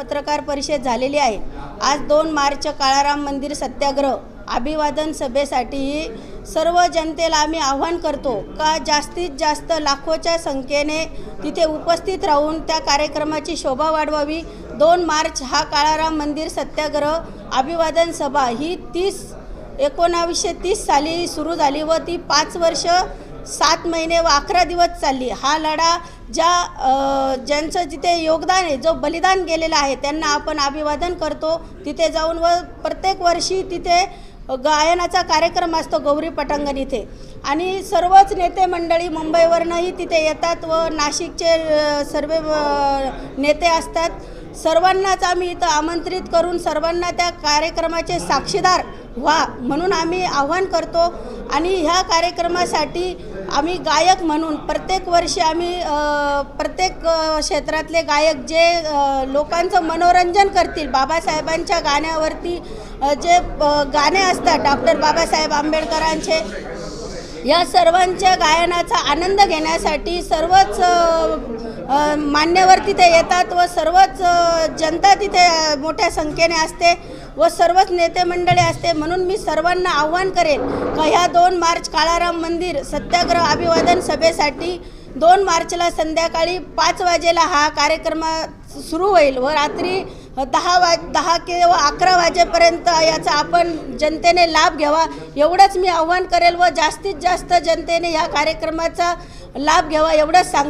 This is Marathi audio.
पत्रकार परिषद झालेली आहे. आज दोन मार्च काळाराम मंदिर सत्याग्रह. अभिवादन सभेसाठी सर्व जनतेला आम्ही आव्हान करतो का जास्तीत जास्त लाखोच्या संख्येने तिथे उपस्थित राहून त्या कार्यक्रमाची शोभा वाढवावी? दोन मार्च हा काळाराम मंदिर सत्याग्रह अभिवादन सभा ही तीस एकोणावीसशे तीस साली सुरू झाली व ती पाच वर्ष सात महिने व अकरा दिवस चालली. हा लढा ज्या ज्यांचं जिथे योगदान आहे जो बलिदान गेलेला आहे त्यांना आपण अभिवादन करतो. तिथे जाऊन व प्रत्येक वर्षी तिथे गायनाचा कार्यक्रम असतो गौरी पटांगण इथे. आणि सर्वच नेते मंडळी मुंबईवरनंही तिथे येतात व नाशिकचे सर्व नेते असतात. सर्वांनाच आम्ही इथं आमंत्रित करून सर्वांना त्या कार्यक्रमाचे साक्षीदार व्हा म्हणून आम्ही आव्हान करतो. आणि ह्या कार्यक्रमासाठी आम्ही गायक म्हणून प्रत्येक वर्षी आम्ही प्रत्येक क्षेत्रातले गायक जे लोकांचं मनोरंजन करतील बाबासाहेबांच्या गाण्यावरती जे गाणे असतात डॉक्टर बाबासाहेब आंबेडकरांचे या सर्वांच्या गायनाचा आनंद घेण्यासाठी सर्वच मान्यवर तिथे येतात व सर्वच जनता तिथे मोठ्या संख्येने असते व सर्वच नेते मंडळी असते. म्हणून मी सर्वांना आव्हान करेन का ह्या दोन मार्च काळाराम मंदिर सत्याग्रह अभिवादन सभेसाठी दोन मार्चला संध्याकाळी पाच वाजेला हा कार्यक्रम सुरू होईल व रात्री दहा वाज दहा किंवा अकरा वाजेपर्यंत याचा आपण जनतेने लाभ घ्यावा. एवढंच मी आव्हान करेल व जास्तीत जास्त जनतेने या कार्यक्रमाचा लाभ घ्यावा एवढंच सांग